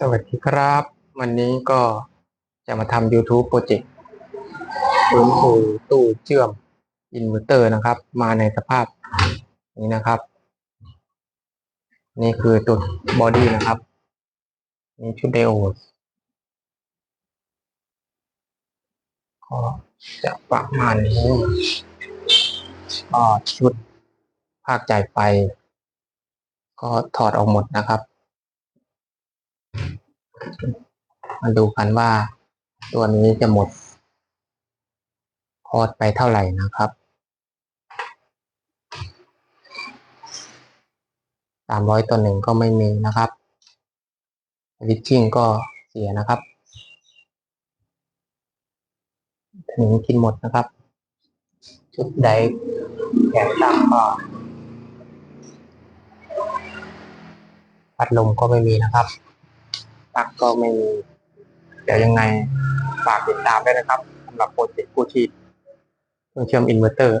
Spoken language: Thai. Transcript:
สวัสดีครับ วันนี้ก็จะมาทำ YouTube โปรเจกต์ฟื้นฟูตู้เชื่อมอินเวอร์เตอร์นะครับ มาในสภาพนี้นะครับ นี่คือตัวบอดี้นะครับ นี่ชุดไดโอดก็จะประมาณนี้ก็ชุดภาคจ่ายไฟ ก็ถอดออกหมดนะครับ มาดูกันว่าตัวนี้จะหมดคอร์สไปเท่าไหร่นะครับสามร้อยตัวหนึ่งก็ไม่มีนะครับวิชชิ่งก็เสียนะครับถึงกินหมดนะครับ ชุดใดแข็งต่ำก็พัดลมก็ไม่มีนะครับ ลักก็ไม่มีเดี๋ยวยังไงฝากติดตามด้วยนะครับสำหรับโปรเจกต์กู้ชีพเครื่องเชื่อมอินเวอร์เตอร์